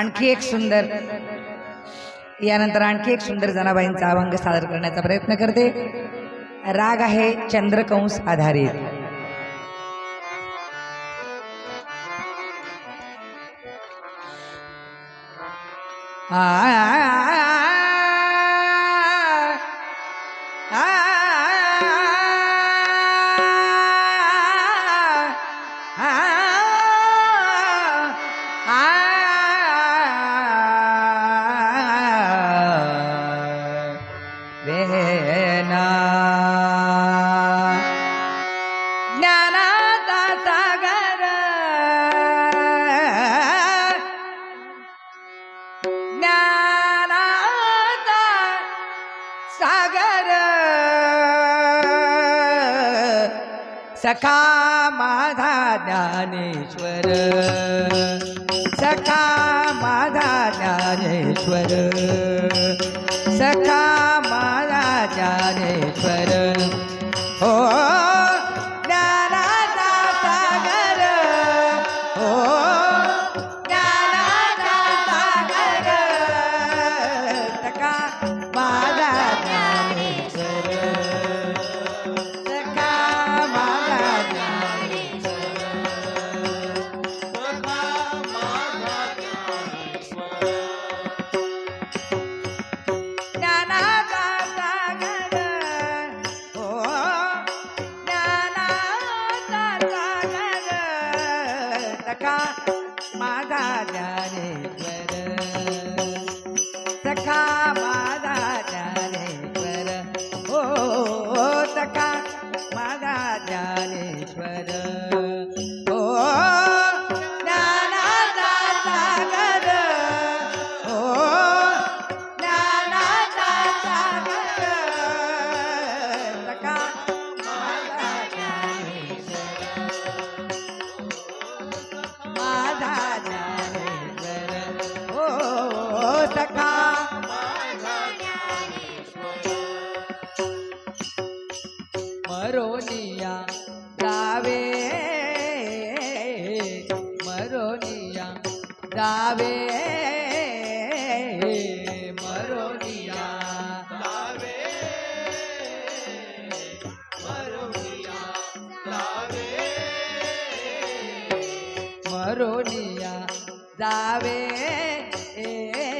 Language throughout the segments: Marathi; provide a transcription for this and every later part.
आणखी एक सुंदर यानंतर आणखी एक सुंदर जनाबाईंचा अभंग सादर करण्याचा प्रयत्न करते. राग आहे चंद्रकंस आधारित. वेना ज्ञानाचा सागर। ज्ञानाचा सागर। सखा माझा ज्ञानेश्वर। सखा माझा ज्ञानेश्वर। મરોનિયા રાવે મરોનિયા રાવે મરોનિયા રાવે એ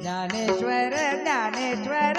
ಜ್ಞಾನೇಶ್ವರ ಜ್ಞಾನೇಶ್ವರ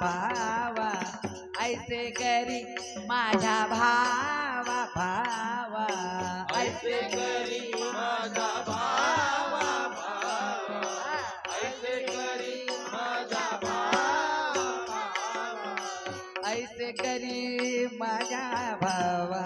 भावा ऐसे करी माझ्या भावा भावा. ऐसे करी माझा भावा भावा. ऐसे करी माझा भावा. ऐसे करी माझ्या भावा.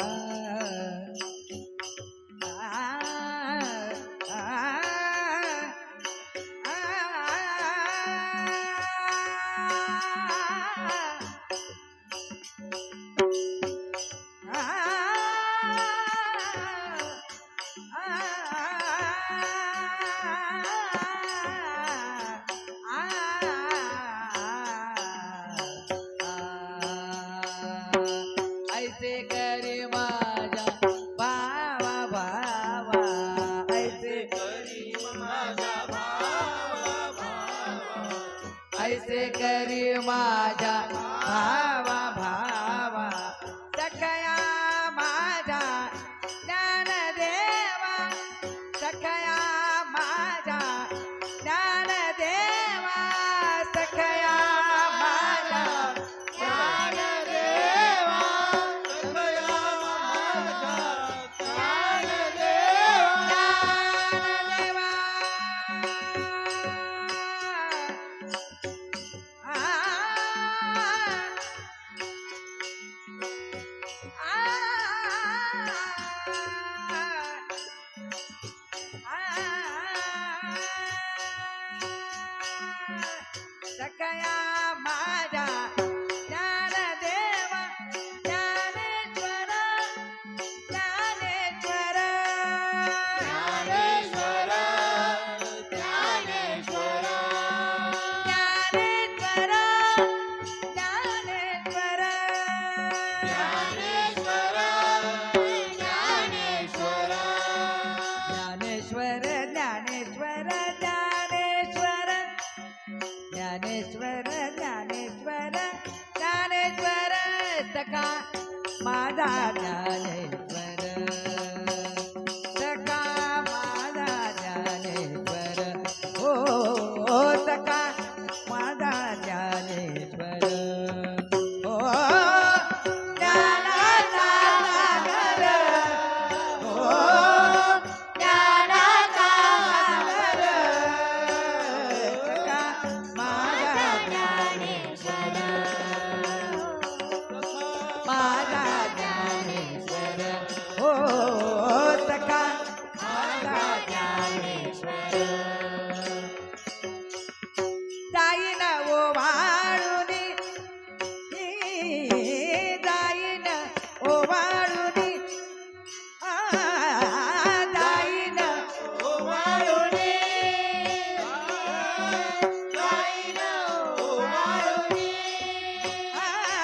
का? माझा झाले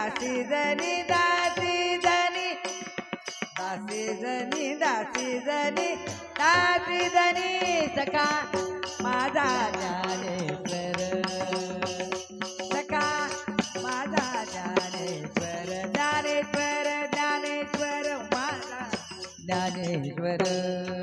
दासी जनी दासी जनी दासी जनी दासी जनी दासी जनी सका माझा ज्ञानेश्वर. सका माझा ज्ञानेश्वर ज्ञानेश्वर ज्ञानेश्वर माझा ज्ञानेश्वर.